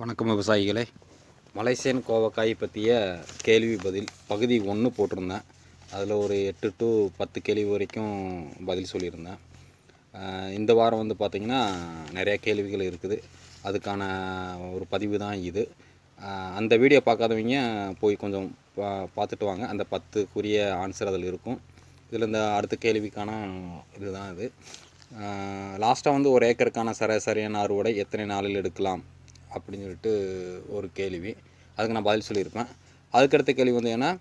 வணக்கம் விவசாயிகளே. மலைசேன் கோவக்காய் பற்றிய கேள்வி பதில் பகுதி ஒன்று போட்டிருந்தேன். அதில் ஒரு எட்டு டு பத்து கேள்வி வரைக்கும் பதில் சொல்லியிருந்தேன். இந்த வாரம் வந்து பார்த்திங்கன்னா நிறையா கேள்விகள் இருக்குது. அதுக்கான ஒரு பதிவு தான் இது. அந்த வீடியோ பார்க்காதவங்க போய் கொஞ்சம் பா பார்த்துட்டு வாங்க. அந்த பத்துக்குரிய ஆன்சர் அதில் இருக்கும். இதில் இந்த அடுத்த கேள்விக்கான இதுதான் இது. லாஸ்ட்டாக வந்து ஒரு ஏக்கருக்கான சராசரியான அறுவடை எத்தனை நாளில் எடுக்கலாம்? அப்படின்னு சொல்லிட்டு ஒரு கேள்வி. அதுக்கு நான் பதில் சொல்லியிருப்பேன். அதுக்கடுத்த கேள்வி வந்து ஏன்னா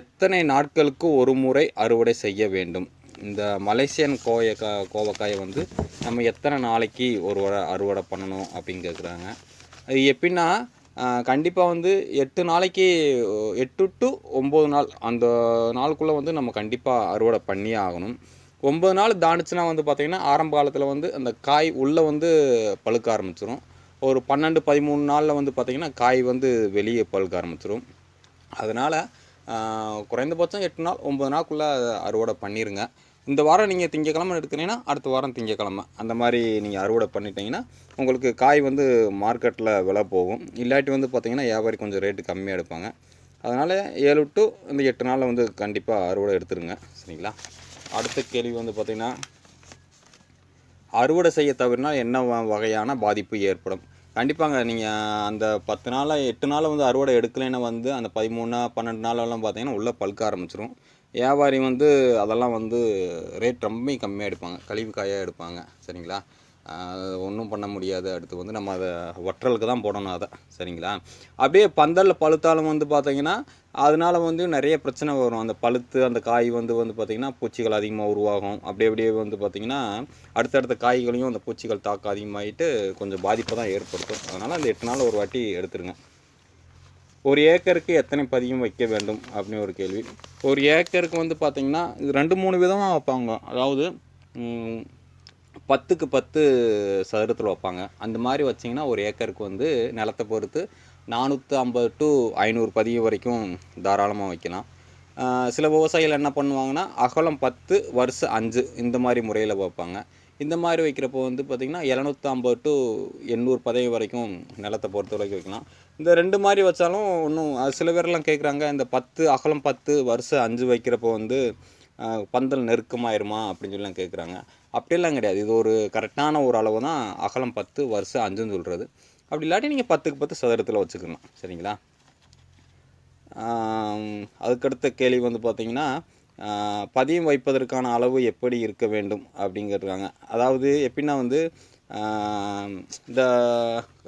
எத்தனை நாட்களுக்கு ஒரு முறை அறுவடை செய்ய வேண்டும்? இந்த மலேசியன் கோயக்கா கோவக்காயை வந்து நம்ம எத்தனை நாளைக்கு ஒரு வர அறுவடை பண்ணணும் அப்படின்னு கேட்குறாங்க அது எப்படின்னா கண்டிப்பாக வந்து எட்டு நாளைக்கு எட்டு டு ஒம்பது நாள் அந்த நாளுக்குள்ளே வந்து நம்ம கண்டிப்பாக அறுவடை பண்ணியே ஆகணும். ஒம்பது நாள் தாண்டுச்சுன்னா வந்து பார்த்திங்கன்னா ஆரம்ப காலத்தில் வந்து அந்த காய் உள்ளே வந்து பழுக்க ஆரம்பிச்சிடும் ஒரு பன்னெண்டு பதிமூணு நாளில் வந்து பார்த்திங்கன்னா காய் வந்து வெளியே பழுக்க ஆரம்பிச்சிடும் அதனால் குறைந்தபட்சம் எட்டு நாள் ஒம்பது நாளுக்குள்ளே அறுவடை பண்ணிடுங்க இந்த வாரம் நீங்கள் திங்கக்கிழமை எடுக்கிறீங்கன்னா அடுத்த வாரம் திங்கக்கிழமை. அந்த மாதிரி நீங்கள் அறுவடை பண்ணிட்டீங்கன்னா உங்களுக்கு காய் வந்து மார்க்கெட்டில் விலை போகும். இல்லாட்டி வந்து பார்த்திங்கன்னா வியாபாரி கொஞ்சம் ரேட்டு கம்மியாக எடுப்பாங்க. அதனால் ஏழு டு இந்த எட்டு நாளில் வந்து கண்டிப்பாக அறுவடை எடுத்துருங்க. சரிங்களா? அடுத்த கேள்வி வந்து பார்த்திங்கன்னா அறுவடை செய்ய தவிர்னால் என்ன வ- வகையான பாதிப்பு ஏற்படும்? கண்டிப்பாங்க. நீங்கள் அந்த பத்து நாளில் எட்டு நாள் வந்து அறுவடை எடுக்கலைன்னா வந்து அந்த பதிமூணா பன்னெண்டு நாளெல்லாம் பார்த்தீங்கன்னா உள்ளே பழுக்க ஆரம்பிச்சிரும். வியாபாரி வந்து அதெல்லாம் வந்து ரேட் ரொம்ப கம்மியாக எடுப்பாங்க. கழிவு காயாக எடுப்பாங்க. சரிங்களா? ஒன்றும் பண்ண முடியாது. அடுத்து வந்து நம்ம அதை ஒற்றலுக்கு தான் போடணும் அதை. சரிங்களா? அப்படியே பந்தலில் பழுத்தாலும் வந்து பார்த்தீங்கன்னா அதனால் வந்து நிறைய பிரச்சனை வரும். அந்த பழுத்து அந்த காய் வந்து வந்து பார்த்திங்கன்னா பூச்சிகள் அதிகமாக உருவாகும். அப்படியே அப்படியே வந்து பார்த்திங்கன்னா அடுத்தடுத்த காய்களையும் அந்த பூச்சிகள் தாக்கம் அதிகமாகிட்டு கொஞ்சம் பாதிப்பை தான் ஏற்படுத்தும். அதனால் அந்த எட்டு நாள் ஒரு வாட்டி எடுத்துருங்க. ஒரு ஏக்கருக்கு எத்தனை பதியம் வைக்க வேண்டும்? அப்படின்னு ஒரு கேள்வி. ஒரு ஏக்கருக்கு வந்து பார்த்திங்கன்னா இது ரெண்டு மூணு விதமாக வைப்பாங்க. அதாவது பத்துக்கு பத்து சதுரத்தில் வைப்பாங்க. அந்த மாதிரி வச்சிங்கன்னா ஒரு ஏக்கருக்கு வந்து நிலத்தை பொறுத்து நானூற்றி ஐம்பது டு ஐநூறு பதியம் வரைக்கும் தாராளமாக வைக்கலாம். சில விவசாயிகள் என்ன பண்ணுவாங்கன்னா அகலம் பத்து வருஷம் அஞ்சு இந்த மாதிரி முறையில் வைப்பாங்க. இந்த மாதிரி வைக்கிறப்போ வந்து பார்த்திங்கன்னா எழுநூற்றி ஐம்பது டு எண்ணூறு பதவி வரைக்கும் நிலத்தை பொறுத்த வரைக்கும் வைக்கலாம். இந்த ரெண்டு மாதிரி வச்சாலும் ஒன்றும் சில பேர்லாம் கேட்குறாங்க இந்த பத்து அகலம் பத்து வருஷம் அஞ்சு வைக்கிறப்போ வந்து பந்தல் நெருக்கமாயிருமா அப்படின்னு சொல்லலாம் கேட்குறாங்க அப்படியெல்லாம் கிடையாது. இது ஒரு கரெக்டான ஒரு அளவு தான். அகலம் பத்து வருஷம் அஞ்சுன்னு சொல்கிறது அப்படி இல்லாட்டி நீங்கள் பத்துக்கு பத்து சதுரத்தில் வச்சுக்கலாம். சரிங்களா? அதுக்கடுத்த கேள்வி வந்து பார்த்திங்கன்னா பதியம் வைப்பதற்கான அளவு எப்படி இருக்க வேண்டும் அப்படிங்கிறாங்க அதாவது எப்படின்னா வந்து இந்த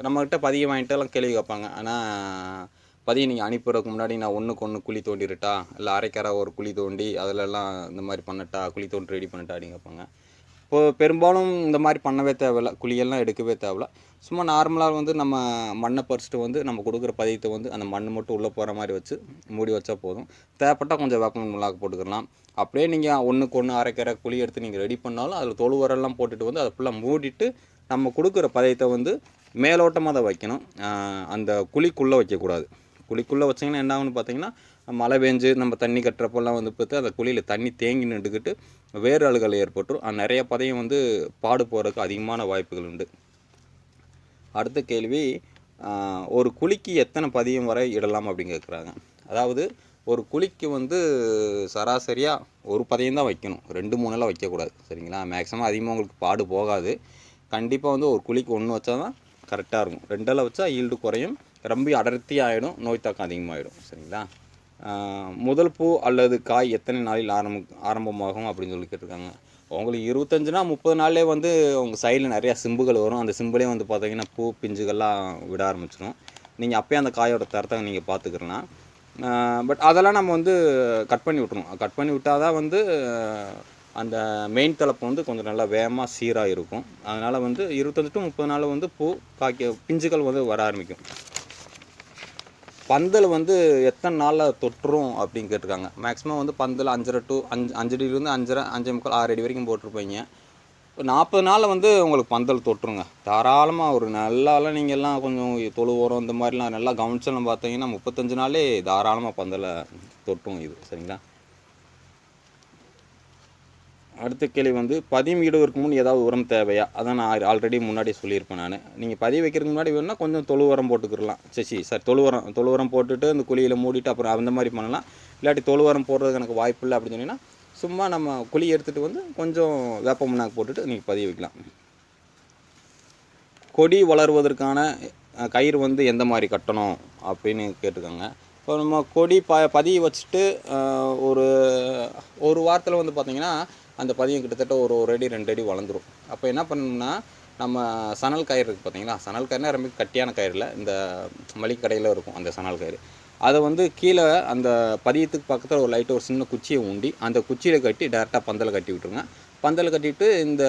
நம்மக்கிட்ட பதியம் வாங்கிட்டுலாம் கேள்வி கேட்பாங்க. ஆனால் பதியம் நீங்கள் அனுப்பிடுறதுக்கு முன்னாடி நான் ஒன்றுக்கு ஒன்று குழி தோண்டிருட்டா இல்லை அரைக்கரை ஒரு குழி தோண்டி அதிலெல்லாம் இந்த மாதிரி பண்ணட்டா? குழி தோண்டி ரெடி பண்ணட்டா? அப்படின்னு கேட்பாங்க. இப்போ பெரும்பாலும் இந்த மாதிரி பண்ணவே தேவையில்ல குழியெல்லாம் எடுக்கவே தேவையில்ல. சும்மா நார்மலாக வந்து நம்ம மண்ணை பறிச்சுட்டு வந்து நம்ம கொடுக்குற பதியத்தை வந்து அந்த மண் மட்டும் உள்ளே போகிற மாதிரி வச்சு மூடி வச்சா போதும். தேவைப்பட்டால் கொஞ்சம் வேக்கம் முள்ளாக்கு போட்டுக்கலாம். அப்படியே நீங்கள் ஒன்றுக்கு ஒன்று அரைக்கிற குழி எடுத்து நீங்கள் ரெடி பண்ணாலும் அதில் தொழு உரெல்லாம் போட்டுட்டு வந்து அதை ஃபுல்லாக மூடிட்டு நம்ம கொடுக்குற பதையத்தை வந்து மேலோட்டமாக அதை வைக்கணும். அந்த குழிக்குள்ளே வைக்கக்கூடாது. குழிக்குள்ளே வச்சிங்கன்னா என்ன ஆகுன்னு பார்த்தீங்கன்னா மழை பெஞ்சு நம்ம தண்ணி கட்டுறப்பெல்லாம் வந்து பார்த்து அந்த குழியில் தண்ணி தேங்கி நின்றுக்கிட்டு வேறு அழுகல் ஏற்பட்டுரும். நிறைய பதையும் வந்து பாடு போகிறதுக்கு அதிகமான வாய்ப்புகள் உண்டு. அடுத்த கேள்வி ஒரு குழிக்கு எத்தனை பதியம் வரை இடலாம் அப்படின்னு கேட்குறாங்க. அதாவது ஒரு குழிக்கு வந்து சராசரியாக ஒரு பதியம் தான் வைக்கணும். ரெண்டு மூணுலாம் வைக்கக்கூடாது. சரிங்களா? மேக்ஸிமம் அதிகமாக உங்களுக்கு பாடு போகாது. கண்டிப்பாக வந்து ஒரு குழிக்கு ஒன்று வச்சா தான் கரெக்டாக இருக்கும். ரெண்டெல்லாம் வச்சா ஈல்டு குறையும். ரொம்ப அடர்த்தி ஆகிடும் நோய் தாக்கம் அதிகமாகிடும் சரிங்களா? முதல் பூ அல்லது காய் எத்தனை நாளில் ஆரம்ப ஆரம்பமாகும் அப்படின்னு சொல்லி கேட்டிருக்காங்க. உங்களுக்கு இருபத்தஞ்சுனா முப்பது நாள்லேயே வந்து உங்கள் சைடில் நிறையா சிம்புகள் வரும். அந்த சிம்பிளே வந்து பார்த்தீங்கன்னா பூ பிஞ்சுகள்லாம் விட ஆரம்பிச்சிடும் நீங்கள் அப்போயே அந்த காயோட தரத்தை நீங்கள் பார்த்துக்கிறலாம் பட் அதெல்லாம் நம்ம வந்து கட் பண்ணி விட்ருணும் கட் பண்ணி விட்டால் தான் வந்து அந்த மெயின் தலைப்பு வந்து கொஞ்சம் நல்லா வேகமாக சீராக இருக்கும் அதனால் வந்து இருபத்தஞ்சு டு முப்பது நாள் வந்து பூ காய்க்க பிஞ்சுகள் வந்து வர ஆரம்பிக்கும். பந்தல் வந்து எத்தனை நாளில் தொட்டுரும் அப்படின்னு கேட்டிருக்காங்க. மேக்ஸிமம் வந்து பந்தல் அஞ்சரை டு அஞ்சு அஞ்சு அடியிலேருந்து அஞ்சரை அஞ்சே முக்கால் ஆறு அடி வரைக்கும் போட்டிருப்பீங்க. நாற்பது நாளில் வந்து உங்களுக்கு பந்தல் தொட்டுருங்க. தாராளமாக ஒரு நல்லாலாம் நீங்கள் எல்லாம் கொஞ்சம் தொழு உரம் இந்த மாதிரிலாம் நல்லா கவனிச்செல்லாம் பார்த்தீங்கன்னா முப்பத்தஞ்சு நாளே தாராளமாக பந்தலை தொட்டும் இது. சரிங்களா? அடுத்த கேள்வி வந்து பதியம் இடுவதற்கு முன் ஏதாவது உரம் தேவையா? அதான் நான் ஆல்ரெடி முன்னாடி சொல்லியிருப்பேன் நான். நீங்கள் பதிவு வைக்கிறதுக்கு முன்னாடி வேணுன்னா கொஞ்சம் தொழு உரம் போட்டுக்கிடலாம். சரி சார் தொழு உரம் தொழு உரம் போட்டுட்டு அந்த குழியில் மூடிட்டு அப்புறம் அந்த மாதிரி பண்ணலாம். இல்லாட்டி தொழு உரம் போடுறதுக்கு எனக்கு வாய்ப்பு இல்லை அப்படின்னு சொன்னீங்கன்னா சும்மா நம்ம குழி எடுத்துகிட்டு வந்து கொஞ்சம் வேப்ப முன்னாக்கு போட்டுட்டு நீங்கள் பதிவு வைக்கலாம். கொடி வளருவதற்கான கயிறு வந்து எந்த மாதிரி கட்டணும் அப்படின்னு கேட்டிருக்காங்க. இப்போ நம்ம கொடி ப பதிய வச்சுட்டு ஒரு ஒரு வாரத்தில் வந்து பார்த்திங்கன்னா அந்த பதியம் கிட்டத்தட்ட ஒரு ஒரு அடி ரெண்டு அடி வளர்ந்துரும். அப்போ என்ன பண்ணணும்னா நம்ம சணல் கயிறு இருக்குது பார்த்தீங்களா சணல் கயிறுனா ரொம்ப கட்டியான கயிறில் இந்த மளிகை கடையில் இருக்கும் அந்த சணல் கயிறு. அதை வந்து கீழே அந்த பதியத்துக்கு பக்கத்தில் ஒரு லைட்டாக ஒரு சின்ன குச்சியை ஊண்டி அந்த குச்சியில் கட்டி டேரெக்டாக பந்தலை கட்டி விட்ருங்க பந்தல் கட்டிட்டு இந்த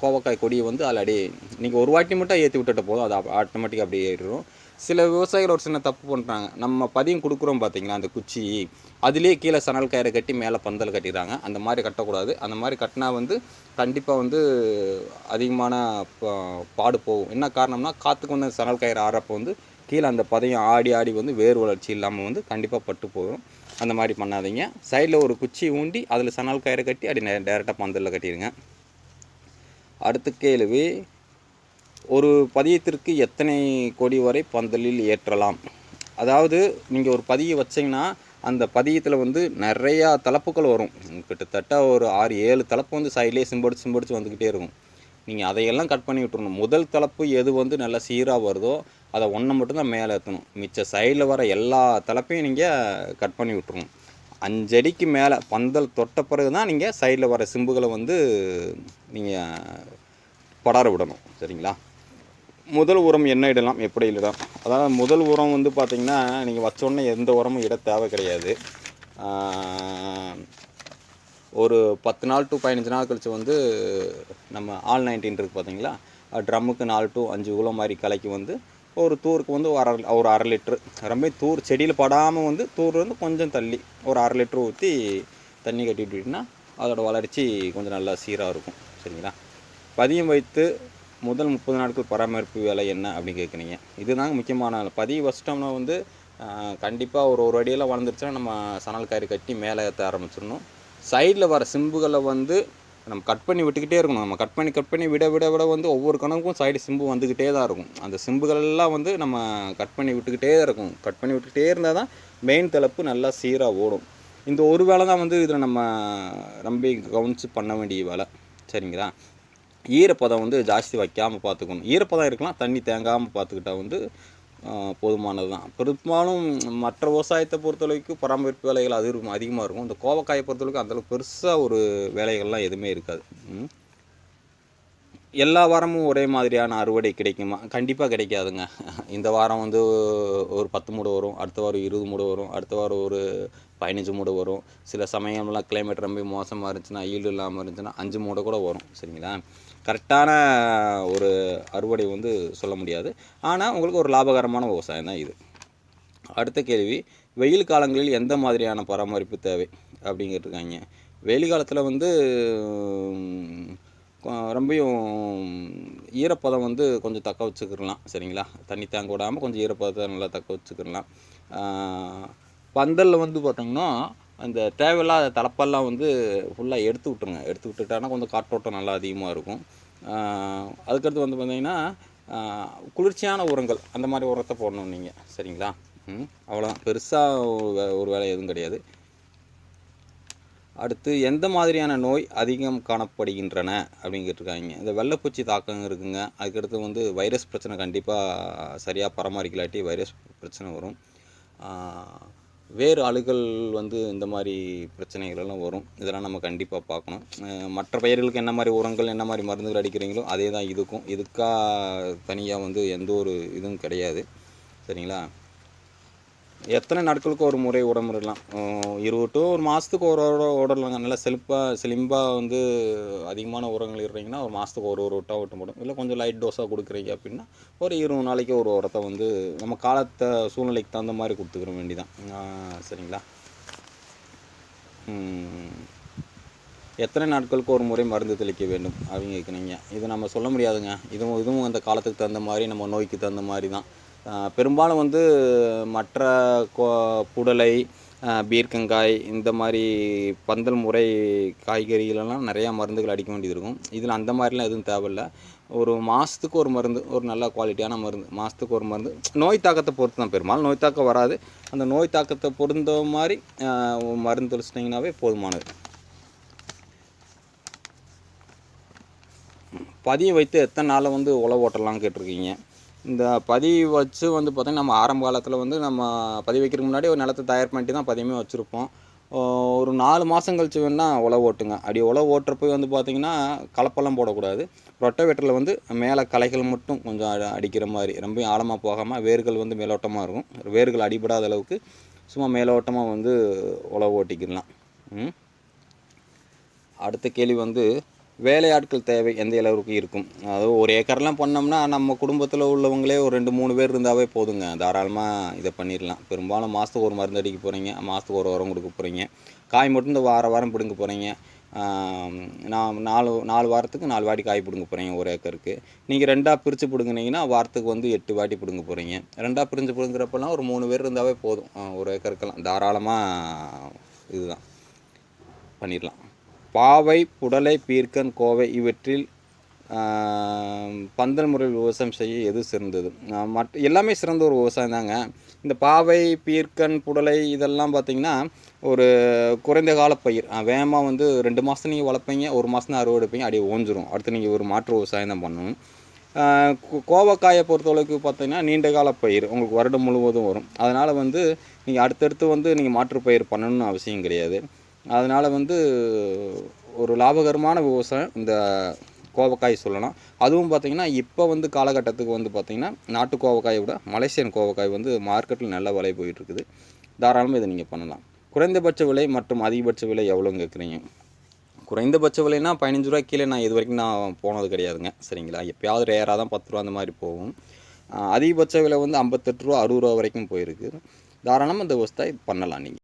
கோவக்காய் கொடியை வந்து அதில் அப்படியே நீங்கள் ஒரு வாட்டி மட்டும் ஏற்றி விட்டுட்டு போதும் அது ஆட்டோமேட்டிக்காக அப்படியே ஏறிடும் சில விவசாயிகள் ஒரு சின்ன தப்பு பண்ணுறாங்க நம்ம பதியம் கொடுக்குறோம் பார்த்தீங்களா? அந்த குச்சி அதுலேயே கீழே சணல் கயிறை கட்டி மேலே பந்தல் கட்டிடுறாங்க அந்த மாதிரி கட்டக்கூடாது. அந்த மாதிரி கட்டினா வந்து கண்டிப்பாக வந்து அதிகமான பா- பாடு போகும். என்ன காரணம்னா காற்றுக்கு வந்து சணல் கயிறு ஆறப்போ வந்து கீழே அந்த பதையும் ஆடி ஆடி வந்து வேர் வளர்ச்சி இல்லாமல் வந்து கண்டிப்பாக பட்டு போகும். அந்த மாதிரி பண்ணாதீங்க. சைடில் ஒரு குச்சி ஊண்டி அதில் சணல் கயிறை கட்டி அப்படி டேரெக்டாக பந்தலில் கட்டிடுங்க. அடுத்து கேள்வி. ஒரு பதியத்திற்கு எத்தனை கோடி வரை பந்தலில் ஏற்றலாம்? அதாவது நீங்கள் ஒரு பதியை வச்சிங்கன்னா அந்த பதியத்தில் வந்து நிறையா தலைப்புகள் வரும். கிட்டத்தட்ட ஒரு ஆறு ஏழு தலைப்பு வந்து சைட்லேயே சிம்படிச்சு சிம்படிச்சு வந்துக்கிட்டே இருக்கும். நீங்கள் அதையெல்லாம் கட் பண்ணி விட்டுறணும். முதல் தலைப்பு எது வந்து நல்லா சீராக வருதோ அதை ஒன்றை மட்டும்தான் மேலே ஏற்றணும் மிச்ச சைடில் வர எல்லா தலைப்பையும் நீங்கள் கட் பண்ணி விட்டுறணும். அஞ்சடிக்கு மேலே பந்தல் தொட்ட பிறகு தான் நீங்கள் சைடில் வர சிம்புகளை வந்து நீங்கள் படர விடணும். சரிங்களா? முதல் உரம் என்ன இடலாம் எப்படி இடலாம் அதாவது முதல் உரம் வந்து பார்த்திங்கன்னா நீங்கள் வச்சோடனே எந்த உரமும் இட தேவை கிடையாது. ஒரு பத்து நாள் டு பதினஞ்சு நாள் கழித்து வந்து நம்ம ஆல் நைன்டீன் இருக்குது பார்த்தீங்களா ட்ரம்முக்கு நாலு டு அஞ்சு கிலோ மாதிரி கலக்கி வந்து ஒரு தூருக்கு வந்து ஒரு அரை ஒரு அரை லிட்ரு ரொம்ப தூர் செடியில் படாமல் வந்து தூர் வந்து கொஞ்சம் தள்ளி ஒரு அரை லிட்ரு ஊற்றி தண்ணி கட்டி விட்டுட்டிங்கன்னா அதோடய வளர்ச்சி கொஞ்சம் நல்லா சீராக இருக்கும். சரிங்களா? பதியம் வைத்து முதல் முப்பது நாட்கள் பராமரிப்பு வேலை என்ன அப்படின்னு கேட்குறீங்க. இதுதாங்க முக்கியமான பதிவு பதியம் வச்சிட்டோம்னா வந்து கண்டிப்பாக ஒரு ஒரு அடியெல்லாம் வளர்ந்துருச்சுன்னா நம்ம சணல் கயிறு கட்டி மேலே ஏற்ற ஆரம்பிச்சிடணும். சைடில் வர சிம்புகளை வந்து நம்ம கட் பண்ணி விட்டுக்கிட்டே இருக்கணும். நம்ம கட் பண்ணி கட் பண்ணி விட விட விட வந்து ஒவ்வொரு கணக்கும் சைடு சிம்பு வந்துக்கிட்டே தான் இருக்கும். அந்த சிம்புகளெல்லாம் வந்து நம்ம கட் பண்ணி விட்டுக்கிட்டே தான் இருக்கும். கட் பண்ணி விட்டுக்கிட்டே இருந்தால் தான் மெயின் தலைப்பு நல்லா சீராக ஓடும். இந்த ஒரு வேலை தான் வந்து இதில் நம்ம ரொம்ப கவனித்து பண்ண வேண்டிய வேலை. சரிங்களா? ஈரப்பதம் வந்து ஜாஸ்தி வைக்காமல் பார்த்துக்கணும். ஈரப்பதம் இருக்கலாம் தண்ணி தேங்காமல் பார்த்துக்கிட்டா வந்து போதுமானது தான் பெரும்பாலும் மற்ற விவசாயத்தை பொறுத்தளவுக்கு பராமரிப்பு வேலைகள் அது இருக்கும் அதிகமாக இருக்கும். இந்த கோவக்காயை பொறுத்தளவுக்கு அந்தளவுக்கு பெருசாக ஒரு வேலைகள்லாம் எதுவுமே இருக்காது. எல்லா வாரமும் ஒரே மாதிரியான அறுவடை கிடைக்குமா? கண்டிப்பாக கிடைக்காதுங்க. இந்த வாரம் வந்து ஒரு பத்து மூடை வரும் அடுத்த வாரம் இருபது மூடை வரும் அடுத்த வாரம் ஒரு பதினஞ்சு மூடை வரும். சில சமயம்லாம் கிளைமேட் ரொம்ப மோசமாக இருந்துச்சுன்னா ஈல்டு இல்லாமல் இருந்துச்சுன்னா அஞ்சு மூடை கூட வரும் சரிங்களா? கரெக்டான ஒரு அறுவடை வந்து சொல்ல முடியாது. ஆனால் உங்களுக்கு ஒரு லாபகரமான விவசாயம் தான் இது. அடுத்த கேள்வி வெயில் காலங்களில் எந்த மாதிரியான பராமரிப்பு தேவை அப்படிங்கிட்டுருக்காங்க வெயில் காலத்தில் வந்து ரொம்பையும் ஈரப்பதம் வந்து கொஞ்சம் தக்க வச்சுக்கிடலாம் சரிங்களா? தண்ணி தேங்க விடாமல் கொஞ்சம் ஈரப்பதத்தை நல்லா தக்க வச்சுக்கிடலாம். பந்தலில் வந்து பார்த்தோம்னா அந்த தேவையில்லாத தலப்பெல்லாம் வந்து ஃபுல்லாக எடுத்து விட்டுருங்க. எடுத்து விட்டுட்டானா கொஞ்சம் காற்றோட்டம் நல்லா அதிகமாக இருக்கும். அதுக்கடுத்து வந்து பார்த்தீங்கன்னா குளிர்ச்சியான உரங்கள். அந்த மாதிரி உரத்தை போடணும் நீங்கள் சரிங்களா? ம் அவ்வளோதான் பெருசாக ஒரு வேலை எதுவும் கிடையாது. அடுத்து எந்த மாதிரியான நோய் அதிகம் காணப்படுகின்றன அப்படின்னு கேட்டிருக்காங்க இந்த வெள்ளைப்பூச்சி தாக்கம் இருக்குங்க. அதுக்கடுத்து வந்து வைரஸ் பிரச்சனை கண்டிப்பாக சரியாக பராமரிக்கலாட்டி வைரஸ் பிரச்சனை வரும். வேறு அழுகல் வந்து இந்த மாதிரி பிரச்சனைகள் எல்லாம் வரும். இதெல்லாம் நம்ம கண்டிப்பாக பார்க்கணும். மற்ற பயிர்களுக்கு என்ன மாதிரி உரங்கள் என்ன மாதிரி மருந்துகள் அடிக்கிறீங்களோ அதே தான் இதுக்கும். இதுக்காக தனியாக வந்து எந்த ஒரு இதுவும் கிடையாது. சரிங்களா? எத்தனை நாட்களுக்கு ஒரு முறை உடம்புடலாம் இருபது to ஒரு மாதத்துக்கு ஒரு ஒரு உடலாங்க நல்லா செழிப்பாக செலிம்பாக வந்து அதிகமான உரங்கள் இடுறீங்கன்னா ஒரு மாதத்துக்கு ஒரு ஒரு விட்டா விட்டு போடும் இல்லை கொஞ்சம் லைட் டோஸாக கொடுக்குறீங்க அப்படின்னா ஒரு இருபது நாளைக்கு ஒரு உரத்தை வந்து நம்ம காலத்தை சூழ்நிலைக்கு தகுந்த மாதிரி கொடுத்துக்கிற வேண்டிதான். சரிங்களா? எத்தனை நாட்களுக்கு ஒரு முறை மருந்து தெளிக்க வேண்டும்? அப்படின்னு கேட்குறீங்க இது நம்ம சொல்ல முடியாதுங்க. இதுவும் இதுவும் அந்த காலத்துக்கு தகுந்த மாதிரி நம்ம நோய்க்கு தகுந்த மாதிரி தான் பெரும்பாலும் வந்து மற்ற கோ புடலை பீர்க்கங்காய் இந்த மாதிரி பந்தல் முறை காய்கறிகளெல்லாம் நிறையா மருந்துகள் அடிக்க வேண்டியது இருக்கும். இதில் அந்த மாதிரிலாம் எதுவும் தேவையில்ல. ஒரு மாதத்துக்கு ஒரு மருந்து ஒரு நல்ல குவாலிட்டியான மருந்து மாதத்துக்கு ஒரு மருந்து. நோய் தாக்கத்தை பொறுத்து தான் பெரும்பாலும். நோய் தாக்கம் வராது. அந்த நோய் தாக்கத்தை பொருந்த மாதிரி மருந்து தெளிச்சிட்டிங்கனாவே போதுமானது. பதிய வைத்து எத்தனை நாளில் வந்து உழவு ஓட்டலாம் கேட்டிருக்கீங்க? இந்த பதிவு வச்சு வந்து பார்த்திங்கன்னா நம்ம ஆரம்ப காலத்தில் வந்து நம்ம பதிவு வைக்கிறதுக்கு முன்னாடி ஒரு நிலத்தை தயார் பண்ணிட்டு தான் பதியமே வச்சுருப்போம். ஒரு நாலு மாதம் கழிச்சு வேணால் உழவு ஓட்டுங்க. அப்படி உழவு ஓட்டுறப்போ வந்து பார்த்திங்கன்னா கலப்பெல்லாம் போடக்கூடாது. ரொட்டவேட்டரில் வந்து மேலே களைகள் மட்டும் கொஞ்சம் அடிக்கிற மாதிரி ரொம்ப ஆழமாக போகாமல் வேர்கள் வந்து மேலோட்டமாக இருக்கும். வேர்கள் அடிபடாத அளவுக்கு சும்மா மேலோட்டமாக வந்து உழவு ஓட்டிக்கிடலாம். அடுத்த கேள்வி வந்து வேலையாட்கள் தேவை எந்த அளவுக்கு இருக்கும். அதாவது ஒரு ஏக்கர்லாம் பண்ணோம்னா நம்ம குடும்பத்தில் உள்ளவங்களே ஒரு ரெண்டு மூணு பேர் இருந்தாவே போதுங்க. தாராளமாக இதை பண்ணிடலாம் பெரும்பாலும் மாதத்துக்கு ஒரு மருந்து அடிக்க போகிறீங்க மாதத்துக்கு ஒரு உரம் கொடுக்க போகிறீங்க காய் மட்டும் இந்த வார வாரம் பிடுங்க போகிறீங்க நான் நாலு நாலு வாரத்துக்கு நாலு வாட்டி காய் பிடுங்க போகிறீங்க ஒரு ஏக்கருக்கு. நீங்கள் ரெண்டாக பிரித்து பிடுங்கினீங்கன்னா வாரத்துக்கு வந்து எட்டு வாட்டி பிடுங்க போகிறீங்க ரெண்டாக பிரிஞ்சு பிடுங்குறப்பெல்லாம் ஒரு மூணு பேர் இருந்தாவே போதும். ஒரு ஏக்கருக்கெல்லாம். தாராளமாக இதுதான். பண்ணிடலாம் பாவை புடலை பீர்க்கன் கோவை இவற்றில் பந்தல் முறையில் விவசாயம் செய்ய எது சிறந்தது? மற்ற எல்லாமே சிறந்த ஒரு விவசாயம் தாங்க. இந்த பாவை பீர்க்கன் புடலை இதெல்லாம் பார்த்தீங்கன்னா ஒரு குறைந்த கால பயிர். வேகமாக வந்து ரெண்டு மாதம் நீங்கள் வளர்ப்பீங்க ஒரு மாதம் தான் அறுவடை எடுப்பீங்க அப்படியே ஓஞ்சிரும். அடுத்து நீங்கள் ஒரு மாற்று விவசாயம் தான் பண்ணணும். கோவக்காயை பொறுத்தளவுக்கு பார்த்தீங்கன்னா நீண்ட கால பயிர். உங்களுக்கு வருடம் முழுவதும் வரும். அதனால் வந்து நீங்கள் அடுத்தடுத்து வந்து நீங்கள் மாற்று பயிர் பண்ணணும்னு அவசியம் கிடையாது. அதனால் வந்து ஒரு லாபகரமான விவசாயம் இந்த கோவக்காய் சொல்லலாம். அதுவும் பார்த்தீங்கன்னா இப்போ வந்து காலகட்டத்துக்கு வந்து பார்த்திங்கன்னா நாட்டு கோவக்காயை விட மலேசியன் கோவக்காய் வந்து மார்க்கெட்டில் நல்ல விலை போயிட்டு இருக்குது தாராளமாக இதை நீங்கள் பண்ணலாம். குறைந்தபட்ச விலை மற்றும் அதிகபட்ச விலை எவ்வளோன்னு கேட்குறீங்க குறைந்தபட்ச விலைனா பதினஞ்சு ரூபா கீழே நான் இது வரைக்கும் நான் போனது கிடையாதுங்க. சரிங்களா? எப்போயாவது ரேராக தான் பத்து ரூபா அந்த மாதிரி போகும். அதிகபட்ச விலை வந்து ஐம்பத்தெட்டு ரூபா அறுபது ரூபா வரைக்கும் போயிருக்கு. தாராளமாக இந்த விவசாயம் பண்ணலாம் நீங்கள்